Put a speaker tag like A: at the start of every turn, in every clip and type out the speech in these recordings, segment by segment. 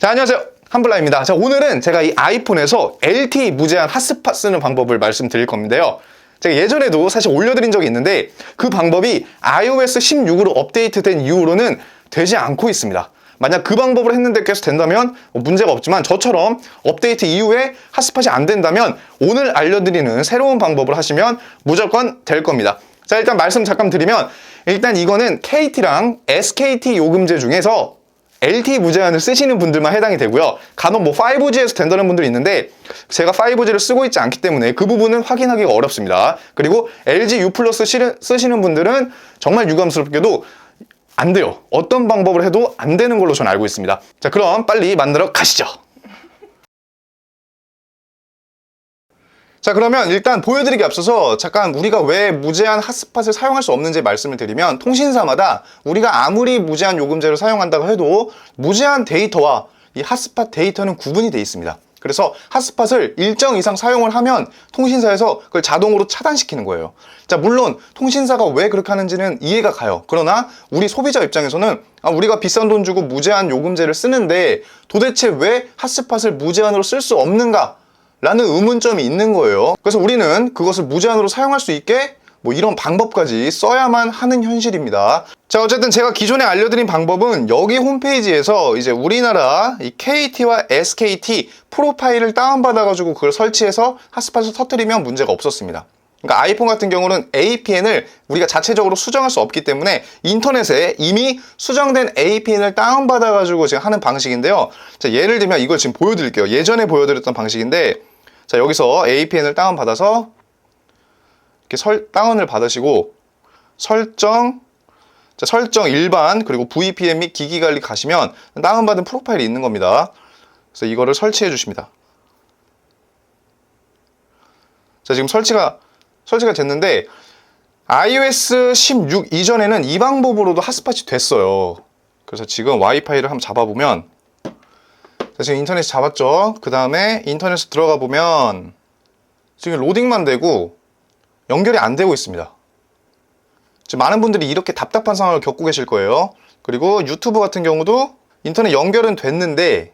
A: 자, 안녕하세요. 한블라입니다. 자, 오늘은 제가 이 아이폰에서 LTE 무제한 핫스팟 쓰는 방법을 말씀드릴 건데요. 제가 예전에도 사실 올려드린 적이 있는데 그 방법이 iOS 16으로 업데이트된 이후로는 되지 않고 있습니다. 만약 그 방법을 했는데 계속 된다면 뭐 문제가 없지만 저처럼 업데이트 이후에 핫스팟이 안 된다면 오늘 알려드리는 새로운 방법을 하시면 무조건 될 겁니다. 자, 일단 말씀 잠깐 드리면 일단 이거는 KT랑 SKT 요금제 중에서 LTE 무제한을 쓰시는 분들만 해당이 되고요. 간혹 뭐 5G에서 된다는 분들이 있는데 제가 5G를 쓰고 있지 않기 때문에 그 부분은 확인하기가 어렵습니다. 그리고 LG U 쓰시는 분들은 정말 유감스럽게도 안 돼요. 어떤 방법을 해도 안 되는 걸로 저는 알고 있습니다. 자, 그럼 빨리 만들어 가시죠. 자 그러면 일단 보여드리기 앞서서 잠깐 우리가 왜 무제한 핫스팟을 사용할 수 없는지 말씀을 드리면 통신사마다 우리가 아무리 무제한 요금제를 사용한다고 해도 무제한 데이터와 이 핫스팟 데이터는 구분이 되어 있습니다. 그래서 핫스팟을 일정 이상 사용을 하면 통신사에서 그걸 자동으로 차단시키는 거예요. 자, 물론 통신사가 왜 그렇게 하는지는 이해가 가요. 그러나 우리 소비자 입장에서는 아, 우리가 비싼 돈 주고 무제한 요금제를 쓰는데 도대체 왜 핫스팟을 무제한으로 쓸 수 없는가? 라는 의문점이 있는 거예요. 그래서 우리는 그것을 무제한으로 사용할 수 있게 뭐 이런 방법까지 써야만 하는 현실입니다. 자, 어쨌든 제가 기존에 알려드린 방법은 여기 홈페이지에서 이제 우리나라 이 KT와 SKT 프로파일을 다운받아가지고 그걸 설치해서 핫스팟을 터뜨리면 문제가 없었습니다. 그러니까 아이폰 같은 경우는 APN을 우리가 자체적으로 수정할 수 없기 때문에 인터넷에 이미 수정된 APN을 다운받아가지고 지금 하는 방식인데요. 자, 예를 들면 이걸 지금 보여드릴게요. 예전에 보여드렸던 방식인데 자, 여기서 APN을 다운받아서 이렇게 설, 다운을 받으시고 설정, 자, 설정 일반 그리고 VPN 및 기기 관리 가시면 다운받은 프로파일이 있는 겁니다. 그래서 이거를 설치해 주십니다. 자, 지금 설치가 설치가 됐는데 iOS 16 이전에는 이 방법으로도 핫스팟이 됐어요. 그래서 지금 와이파이를 한번 잡아보면 자, 지금 인터넷 잡았죠. 그 다음에 인터넷에 들어가 보면 지금 로딩만 되고 연결이 안 되고 있습니다. 지금 많은 분들이 이렇게 답답한 상황을 겪고 계실 거예요. 그리고 유튜브 같은 경우도 인터넷 연결은 됐는데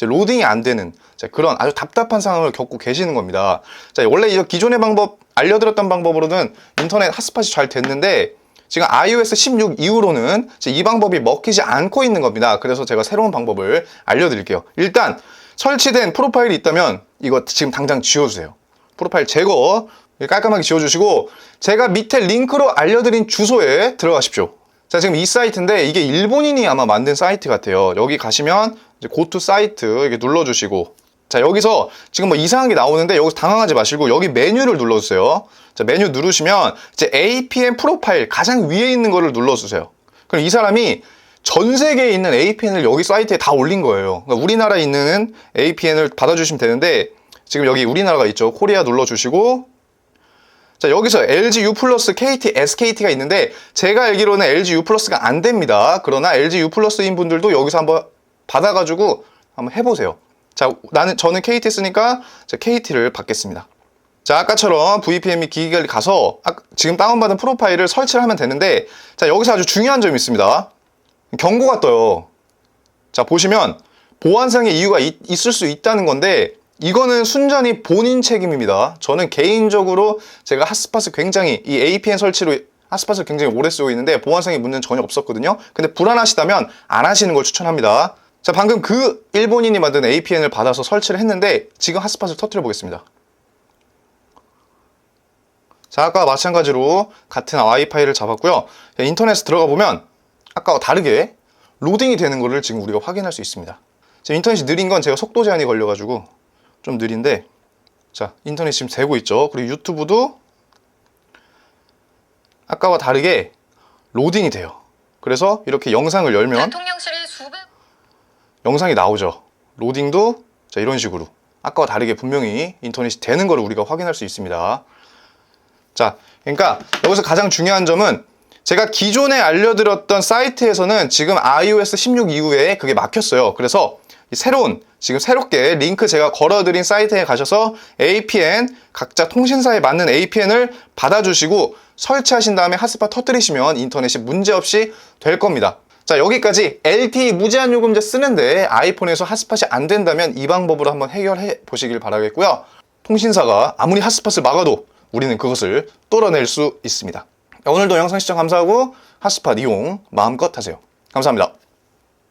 A: 로딩이 안 되는 그런 아주 답답한 상황을 겪고 계시는 겁니다. 자, 원래 이 기존의 방법 알려드렸던 방법으로는 인터넷 핫스팟이 잘 됐는데 지금 iOS 16 이후로는 이 방법이 먹히지 않고 있는 겁니다. 그래서 제가 새로운 방법을 알려드릴게요. 일단 설치된 프로파일이 있다면 이거 지금 당장 지워주세요. 프로파일 제거 깔끔하게 지워주시고 제가 밑에 링크로 알려드린 주소에 들어가십시오. 자 지금 이 사이트인데 이게 일본인이 아마 만든 사이트 같아요. 여기 가시면 이제 고투 사이트 이렇게 눌러주시고 자 여기서 지금 뭐 이상한 게 나오는데 여기서 당황하지 마시고 여기 메뉴를 눌러주세요. 자 메뉴 누르시면 이제 APN 프로파일 가장 위에 있는 거를 눌러주세요. 그럼 이 사람이 전 세계에 있는 APN을 여기 사이트에 다 올린 거예요. 그러니까 우리나라에 있는 APN을 받아주시면 되는데 지금 여기 우리나라가 있죠. 코리아 눌러주시고 자 여기서 LG U 플러스 KT, SKT가 있는데 제가 알기로는 LG U 플러스가 안 됩니다. 그러나 LG U 플러스인 분들도 여기서 한번 받아가지고 한번 해보세요. 자, 나는 저는 KT 쓰니까 KT를 받겠습니다. 자, 아까처럼 VPN 및 기기 관리 가서 지금 다운받은 프로파일을 설치를 하면 되는데 자, 여기서 아주 중요한 점이 있습니다. 경고가 떠요. 자, 보시면 보안상의 이유가 있, 있을 수 있다는 건데 이거는 순전히 본인 책임입니다. 저는 개인적으로 제가 핫스팟을 굉장히 이 APN 설치로 핫스팟을 굉장히 오래 쓰고 있는데 보안상의 문제는 전혀 없었거든요. 근데 불안하시다면 안 하시는 걸 추천합니다. 자, 방금 그 일본인이 만든 APN을 받아서 설치를 했는데 지금 핫스팟을 터뜨려 보겠습니다. 자, 아까 마찬가지로 같은 와이파이를 잡았고요. 인터넷에 들어가 보면 아까와 다르게 로딩이 되는 것을 지금 우리가 확인할 수 있습니다. 지금 인터넷이 느린 건 제가 속도 제한이 걸려가지고 좀 느린데 자, 인터넷 지금 되고 있죠. 그리고 유튜브도 아까와 다르게 로딩이 돼요. 그래서 이렇게 영상을 열면 영상이 나오죠. 로딩도 자 이런 식으로 아까와 다르게 분명히 인터넷이 되는 걸 우리가 확인할 수 있습니다. 자, 그러니까 여기서 가장 중요한 점은 제가 기존에 알려드렸던 사이트에서는 지금 iOS 16 이후에 그게 막혔어요. 그래서 새로운 지금 새롭게 링크 제가 걸어드린 사이트에 가셔서 APN 각자 통신사에 맞는 APN을 받아주시고 설치하신 다음에 핫스팟 터뜨리시면 인터넷이 문제없이 될 겁니다. 자 여기까지 LTE 무제한 요금제 쓰는데 아이폰에서 핫스팟이 안 된다면 이 방법으로 한번 해결해 보시길 바라겠고요. 통신사가 아무리 핫스팟을 막아도 우리는 그것을 뚫어낼 수 있습니다. 오늘도 영상 시청 감사하고 핫스팟 이용 마음껏 하세요. 감사합니다.